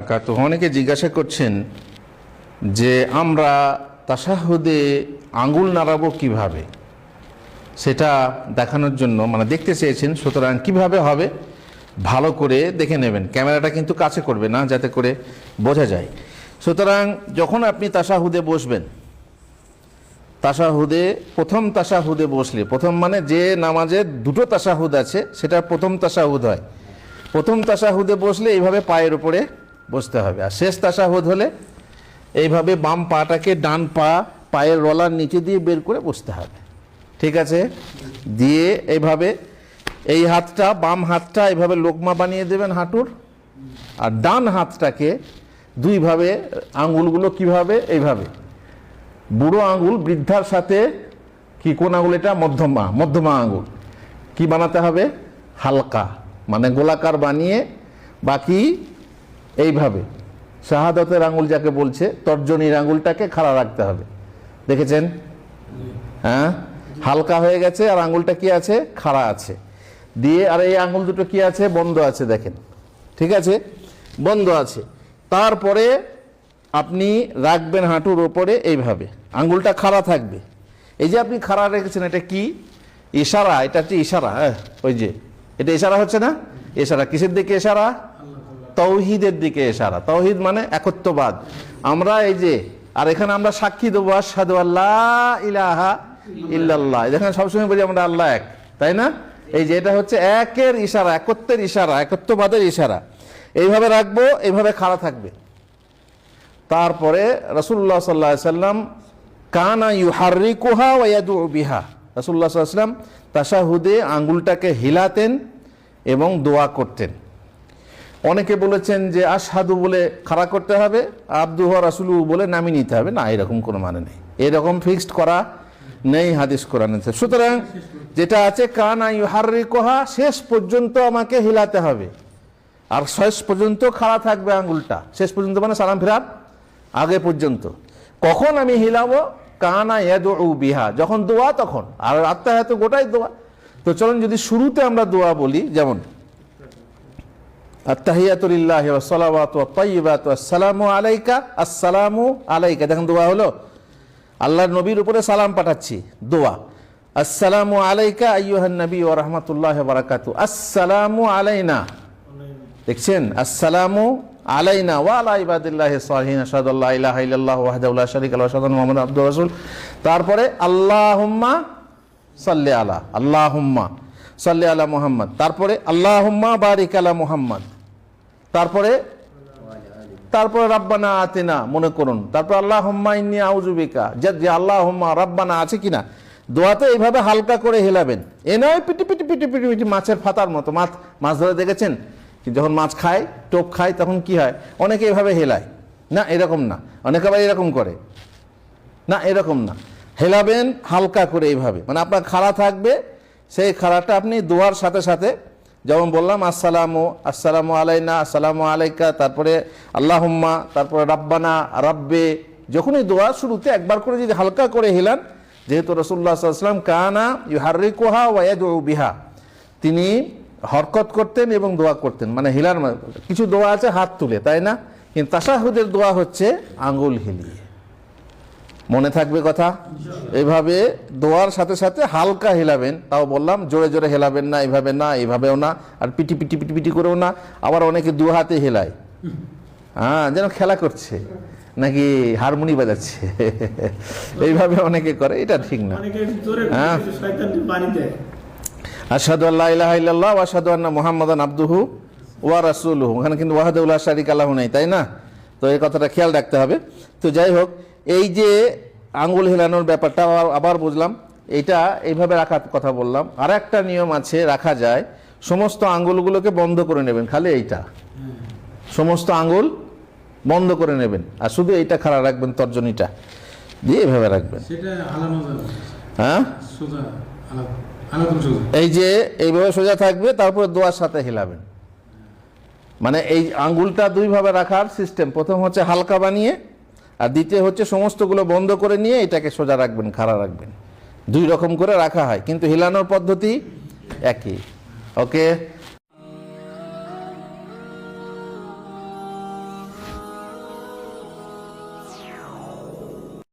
কাত অনেকে জিজ্ঞাসা করছেন যে আমরা তাসাহুদে আঙ্গুল নাড়াবো কীভাবে? সেটা দেখানোর জন্য মানে দেখতে চেয়েছেন, সুতরাং কীভাবে হবে ভালো করে দেখে নেবেন। ক্যামেরাটা কিন্তু কাছে করবে না, যাতে করে বোঝা যায়। সুতরাং যখন আপনি তাসাহুদে বসবেন, তাসাহুদে, প্রথম তাসাহুদে বসলে, প্রথম মানে যে নামাজের দুটো তাসাহুদ আছে, সেটা প্রথম তাসাহুদ হয়। প্রথম তাসাহুদে বসলে এইভাবে পায়ের উপরে বসতে হবে। আর শেষ তাসাহুদ হলে এইভাবে বাম পাটাকে ডান পা, পায়ের রলার নিচে দিয়ে বের করে বসতে হবে। ঠিক আছে? দিয়ে এইভাবে এই হাতটা, বাম হাতটা এইভাবে লোকমা বানিয়ে দেবেন হাঁটুর। আর ডান হাতটাকে দুইভাবে আঙ্গুলগুলো কীভাবে? এইভাবে। বুড়ো আঙ্গুল বৃদ্ধার সাথে কি, কোন আঙুল এটা? মধ্যমা মধ্যমা আঙ্গুল কি বানাতে হবে? হালকা মানে গোলাকার বানিয়ে বাকি এইভাবে। শাহাদতের আঙুল যাকে বলছে তর্জনীর আঙুলটাকে খাড়া রাখতে হবে। দেখেছেন? হ্যাঁ? হালকা হয়ে গেছে আর আঙুলটা কি আছে? খাড়া আছে। দিয়ে আর এই আঙুল দুটো কি আছে? বন্ধ আছে, দেখেন। ঠিক আছে? বন্ধ আছে। তারপরে আপনি রাখবেন হাঁটুর ওপরে এইভাবে। আঙুলটা খাড়া থাকবে। এই যে আপনি খাড়া রেখেছেন, এটা কি? ইশারা, এটা হচ্ছে ইশারা হ্যাঁ ওই যে। এটা ইশারা হচ্ছে না? ইশারা। কিসের দিকে ইশারা? তৌহিদের দিকে ইশারা। তৌহিদ মানে একত্ববাদ। আমরা এই যে, আর এখানে আমরা সাক্ষী দেবো আসাদু আল্লাহ ইলাহা ইল্লাল্লাহ। এখানে সবসময় বলি আমরা আল্লাহ এক, তাই না? এই যে এটা হচ্ছে একের ইশারা, একত্বের ইশারা, একত্ববাদের ইশারা। এইভাবে রাখব, এইভাবে খাড়া থাকবে। তারপরে রসুল্লাহ সাল্লাহ সাল্লাম, কানা ইউহারি কুহা ওয়াদু বিহা। রসুল্লাহ সাল্লাম তাসাহুদে আঙ্গুলটাকে হিলাতেন এবং দোয়া করতেন। অনেকে বলেছেন যে আশহাদু বলে খাড়া করতে হবে, আব্দুহ রাসুলু বলে নামিয়ে নিতে হবে। না, এরকম কোনো মানে নেই। এরকম ফিক্সড করা নেই হাদিস কোরআনে সুতরাং যেটা আছে, কানা ইউহারি কোহা শেষ পর্যন্ত আমাকে হিলাতে হবে। আর শেষ পর্যন্ত খাড়া থাকবে আঙ্গুলটা শেষ পর্যন্ত মানে সালাম ফেরার আগে পর্যন্ত। কখন আমি হিলাবো? কানা ইয়াদ বিহা। যখন দোয়া, তখন। আর আত্মা হয়তো গোটাই দোয়া। তো চলুন যদি শুরুতে আমরা দোয়া বলি, যেমন আত্তাহিয়াতুলিল্লাহি আলাইকা, আসসালামু আলাইকা। দেখেন দোয়া হলো, আল্লাহর নবীর উপরে সালাম পাঠাচ্ছি, দোয়া। আসসালামু আলাইকা আইয়ুহান নবী ওয়া রাহমাতুল্লাহি বারাকাতু। আসসালামু আলাইনা। দেখছেন? আসসালামু আলাইনা ওয়া আলা ইবাদিল্লাহি সালিহিন। আশহাদু আল্লা ইলাহা ইল্লাল্লাহু ওয়াহদাহু লা শারীকা লাহু আশহাদু আন্না মুহাম্মাদান আবদুহু ওয়া রাসূলুহু। তারপরে আল্লাহুম্মা মুহাম্মদ। তারপরে বারিক আলা মুহাম্মদ। তারপরে তারপরে রাব্বানা আতিনা, মনে করুন। তারপর আল্লাহ হুম্মা ইন্নি আউজুবিকা যে আল্লাহ হুম্মা রাব্বানা আছে কিনা? দোয়াতে এইভাবে হালকা করে হেলাবেন। এ নয় পিটি পিটি পিটি পিটি পিটি মাছের ফাতার মতো। মাছ মাছ ধরে দেখেছেন? যখন মাছ খায়, টোপ খায়, তখন কি হয়? অনেকে এভাবে হেলায়। না, এরকম না। অনেকে আবার এরকম করে। না, এরকম না। হেলাবেন হালকা করে এইভাবে। মানে আপনার খাড়া থাকবে, সেই খাড়াটা আপনি দোয়ার সাথে সাথে যেমন বললাম, আসসালামু আসসালামু আলাইনা, আসসালামু আলাইকা, তারপরে আল্লাহুম্মা, তারপরে রাব্বানা, রাব্বে, যখনই দোয়া শুরুতে একবার করে যদি হালকা করে হিলান, যেহেতু রসুল্লাহ সাল্লাম কানা ইউহারিকুহা ওয়াদু বিহা। তিনি হরকত করতেন এবং দোয়া করতেন মানে হিলার কিছু দোয়া আছে হাত তুলে, তাই না? কিন্তু তাসাহুদের দোয়া হচ্ছে আঙ্গুল হিলিয়ে। মনে থাকবে কথা? এইভাবে দোয়ার সাথে সাথে হালকা হেলাবেন। তাও বললাম জোরে জোরে হেলাবেন না এইভাবে না এইভাবেও না আর পিটি পিটি পিটি পিটি করেও না আবার অনেকে দু হাতে হেলায়। হ্যাঁ যেন খেলা করছে নাকি হারমোনি বাজাচ্ছে। এইভাবে অনেকে করে এটা ঠিক না। হ্যাঁ। আসাদু আল্লাহ ইলাহা ইল্লাল্লাহ আসাদু আন্না মুহাম্মাদান আব্দুহু ওয়া রাসূলুহু। ওখানে কিন্তু ওয়াহাদুল্লাহ শারিক আল্লাহ নাই তাই না? তো এই কথাটা খেয়াল রাখতে হবে। তো যাই হোক এই যে আঙ্গুল হেলানোর ব্যাপারটা আবার- আবার বুঝলাম। এইটা এইভাবে রাখার কথা বললাম। আর একটা নিয়ম আছে রাখা যায়। সমস্ত আঙ্গুলগুলোকে বন্ধ করে নেবেন খালি এইটা। সমস্ত আঙ্গুল বন্ধ করে নেবেন। আর শুধু এইটা খাড়া রাখবেন তর্জনীটা। দিয়ে এভাবে রাখবেন। হ্যাঁ? এই যে এইভাবে সোজা থাকবে তারপরে দোয়ার সাথে হিলাবেন। মানে এই আঙ্গুলটা দুইভাবে রাখার সিস্টেম প্রথম হচ্ছে হালকা বানিয়ে আর দ্বিতীয় হচ্ছে সমস্তগুলো বন্ধ করে নিয়ে এটাকে সোজা রাখবেন, খাড়া রাখবেন। দুই রকম করে রাখা হয়, কিন্তু হিলানোর পদ্ধতি একই। ওকে?